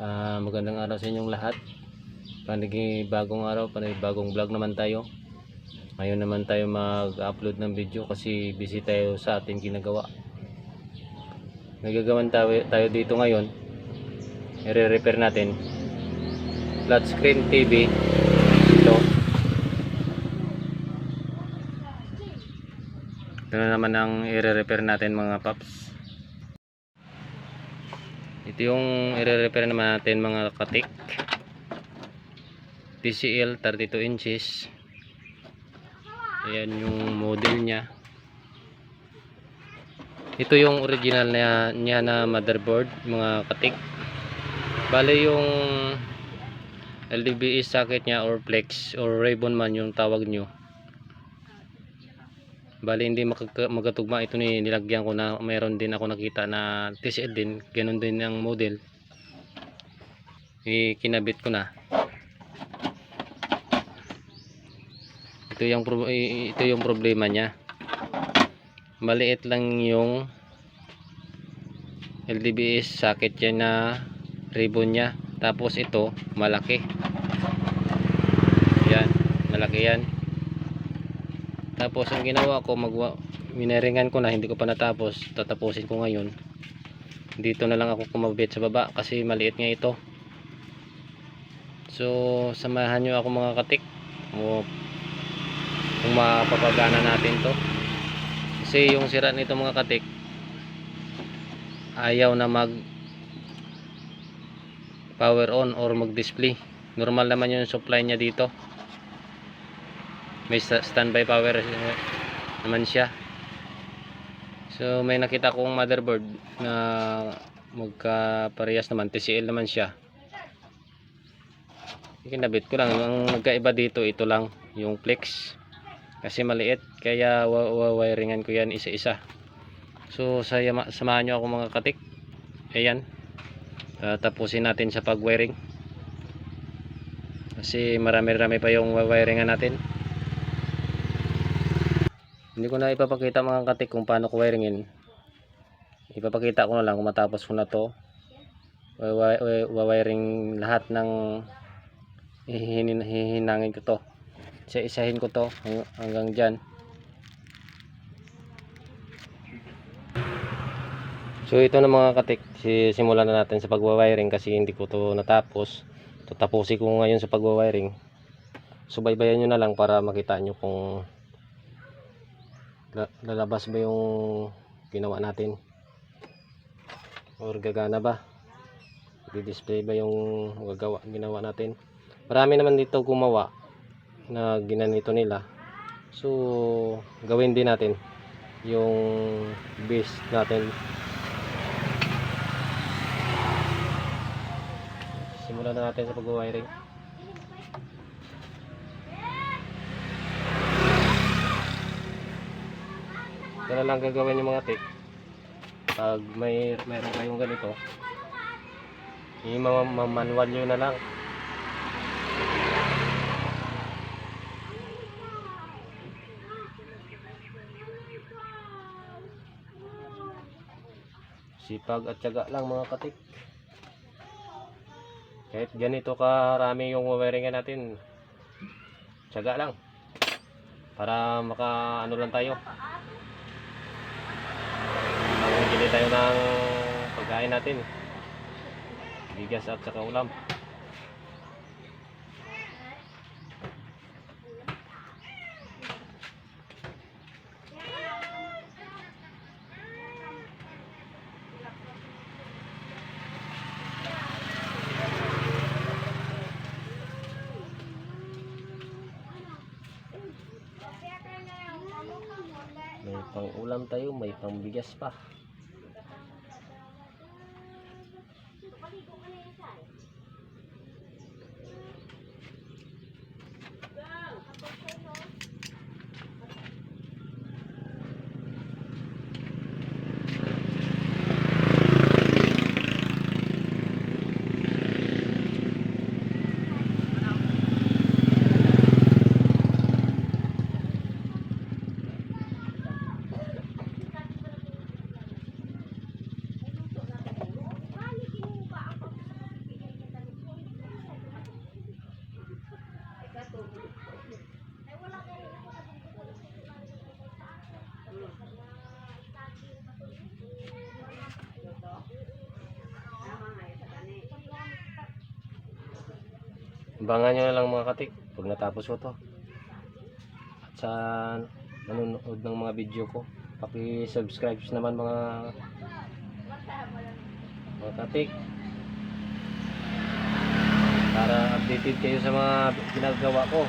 Ah, magandang araw sa inyong lahat. Panigi bagong araw, panigi bagong vlog naman tayo. Ngayon naman tayo mag-upload ng video kasi busy tayo sa ating ginagawa. Nagagawan tayo, tayo dito ngayon. I-repair natin. Flat screen TV. Ito. Ito na naman ang i-repair natin mga paps. Ito yung i-repair naman natin mga katik. TCL 32 inches. Ayan yung model niya. Ito yung original na niya na motherboard mga katik. Bale yung LDBE socket niya or flex or ribbon man yung tawag nyo. Bali hindi magkatugma ito ni nilagyan ko na mayroon din ako nakita na TCL din, ganun din ang model. Ikinabit ko na. Ito yung ito yung problema niya. Maliit lang yung LDBS socket niya na ribbon niya. Tapos ito malaki. Yan, malaki yan. Tapos ang ginawa ko magwa mineringan ko na hindi ko pa natapos. Tatapusin ko ngayon. Dito na lang ako kumabit sa baba kasi maliit nga ito. So samahan nyo ako mga katik. Kung mapapagana natin to. Kasi yung sira nito mga katik ayaw na mag power on or mag display. Normal naman yung supply niya dito may sta- standby power eh, naman siya. So may nakita kong motherboard na magkaparehas naman TCL naman siya. Ikinabit ko lang ang nagkaiba dito ito lang yung flex. Kasi maliit kaya wa- wa- wiringan ko yan isa isa so sayama, samahan nyo ako mga katik. Ayan. Tapusin natin sa pag wiring kasi marami rami pa yung wiringan natin hindi ko na ipapakita mga katik kung paano ko wiringin. Ipapakita ko na lang kung matapos ko na to. Wawiring lahat ng hihinin, hihinangin ko to. Isa-isahin ko to hang- hanggang dyan. So ito na mga katik, si- simulan na natin sa pagwawiring kasi hindi ko to natapos. Tatapusin ko ngayon sa pagwawiring. Subaybayan nyo na lang para makita nyo kung lalabas ba yung ginawa natin? Or gagana ba? Di-display ba yung gagawa ginawa natin? Marami naman dito gumawa na ginanito nila. So gawin din natin yung base natin. Simulan na natin sa pag-wiring Na lang gagawin yung mga tip. Pag may meron kayong ganito, i-manual nyo na lang. Sipag at tiyaga lang mga katik. Kahit ganito karami yung wiringan natin, tiyaga lang. Para maka ano lang tayo, Mamimili tayo ng pagkain natin. Bigas at saka ulam. May pang ulam tayo, may pang bigas pa. Abangan nyo na lang mga katik pag natapos ko to. At sa nanonood ng mga video ko, paki-subscribe naman mga mga katik para updated kayo sa mga ginagawa ko.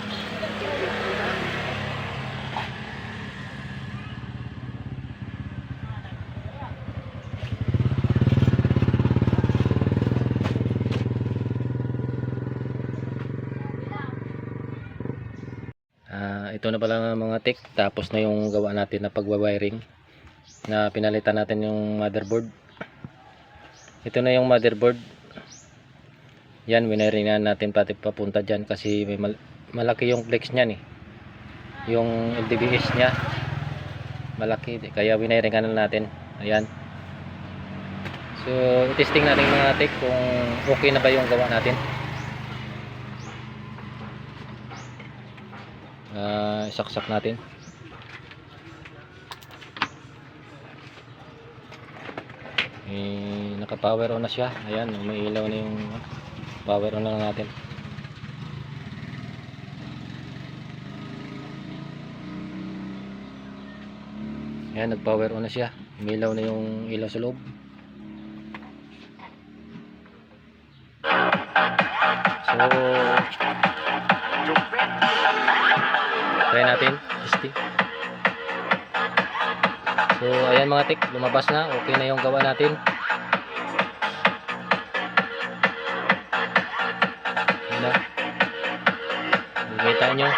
Ah, ito na pala mga tik tapos na yung gawa natin na pagwa-wiring na pinalitan natin yung motherboard. Ito na yung motherboard. Yan winiringan natin pati papunta dyan kasi may mal- malaki yung flex niyan eh. Yung LDBS nya malaki kaya winiringan na natin. Ayan. So itesting natin mga tik kung okay na ba yung gawa natin Ah, saksak natin. Eh, naka-power on na siya. Ayan, may ilaw na yung power on na natin. Ayan, nag-power on na siya. May ilaw na yung ilaw sa loob. So, Try natin. Testing. So, ayan mga tik. Lumabas na. Okay na yung gawa natin. Ayan na. Nakikita nyo.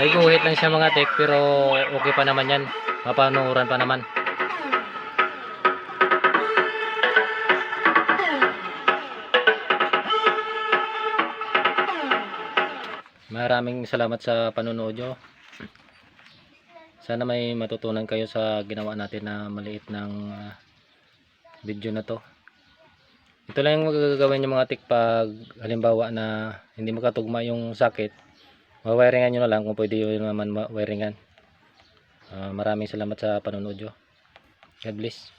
May guhit lang siya mga tik. Pero okay pa naman yan. Mapanuran pa naman. Maraming salamat sa panonood nyo. Sana may matutunan kayo sa ginawa natin na maliit ng ah, video na to. Ito lang yung magagawin yung mga tik pag halimbawa na hindi makatugma yung sakit. Mawiringan nyo na lang kung pwede yun naman mawiringan. Ah, maraming salamat sa panonood nyo. God bless.